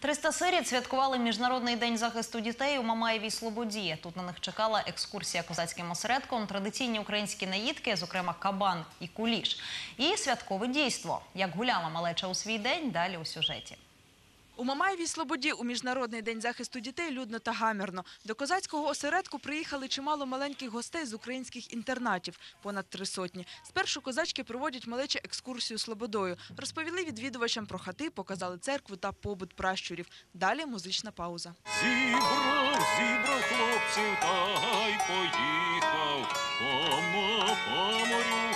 300 сиріт святкували Міжнародний день захисту дітей у Мамаєвій Слободі. Тут на них чекала екскурсія козацьким осередком, традиційні українські наїдки, зокрема кабан і куліш, і святкове дійство. Як гуляла малеча у свій день, далі у сюжеті. У Мамаєвій Слободі у Міжнародний день захисту дітей людно та гамірно. До козацького осередку приїхали чимало маленьких гостей з українських інтернатів, понад три сотні. Спершу козачки проводять малечі екскурсію Слободою. Розповіли відвідувачам про хати, показали церкву та побут пращурів. Далі музична пауза. Зібрав, зібрав хлопців та поїхав по, мо- морю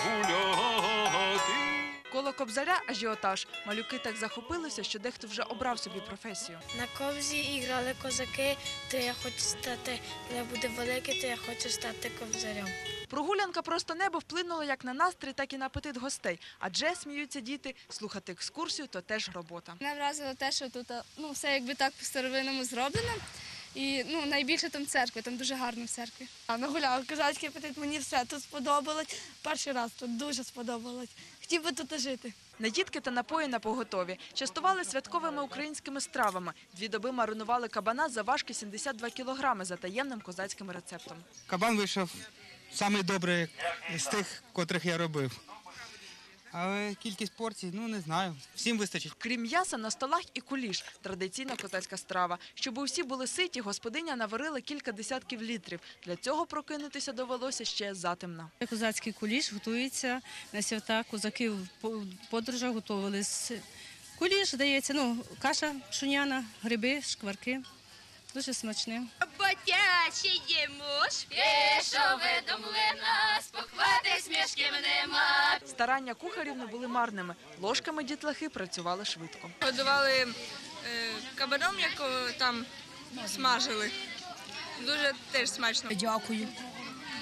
кобзаря ажіотаж. Малюки так захопилися, що дехто вже обрав собі професію. На ковзі і грали козаки, то я хочу стати, коли я буду великий, то я хочу стати ковзарем. Прогулянка просто небо вплинула як на настрій, так і на апетит гостей. Адже сміються діти, слухати екскурсію то теж робота. Мене вразило те, що тут ну, все якби так по-старовинному зроблено. І ну, найбільше там церкви, там дуже гарно в церкві. А нагуляв козацький апетит, мені все тут сподобалось. Перший раз тут дуже сподобалось. Хотів би тут жити. Наїдки та напої на поготові. Частували святковими українськими стравами. Дві доби маринували кабана за важки 72 кілограми за таємним козацьким рецептом. Кабан вийшов самий з тих, котрих я робив. Але кількість порцій, ну не знаю. Всім вистачить. Крім м'яса, на столах і куліш – традиційна козацька страва. Щоб усі були ситі, господиня наварила кілька десятків літрів. Для цього прокинутися довелося ще затемно. Козацький куліш готується на свята. Козаки в по- подорожах готували з куліш, дається, ну, каша пшоняна, гриби, шкварки. Дуже смачне. Ботячий муж, пішов до млина, спохватись нема. Старання кухарів не були марними. Ложками дітлахи працювали швидко. Годували е, кабаном, як там смажили. Дуже теж смачно. Дякую.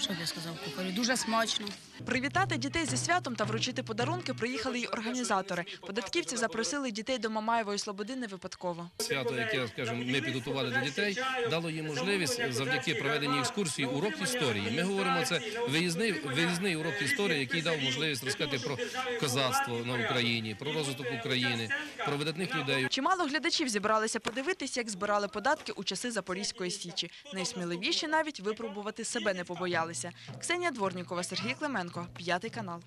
Що б я сказав кухарю? Дуже смачно. Привітати дітей зі святом та вручити подарунки приїхали й організатори. Податківці запросили дітей до Мамаєвої Слободи не випадково. Свято, яке скажімо, ми підготували для дітей, дало їм можливість завдяки проведеній екскурсії урок історії. Ми говоримо це виїзний виїзний урок історії, який дав можливість розказати про козацтво на Україні, про розвиток України, про видатних людей. Чимало глядачів зібралися подивитись, як збирали податки у часи Запорізької січі. Найсміливіші навіть випробувати себе не побоялися. Ксенія Дворнікова, Сергій Клименко, п'ятий канал.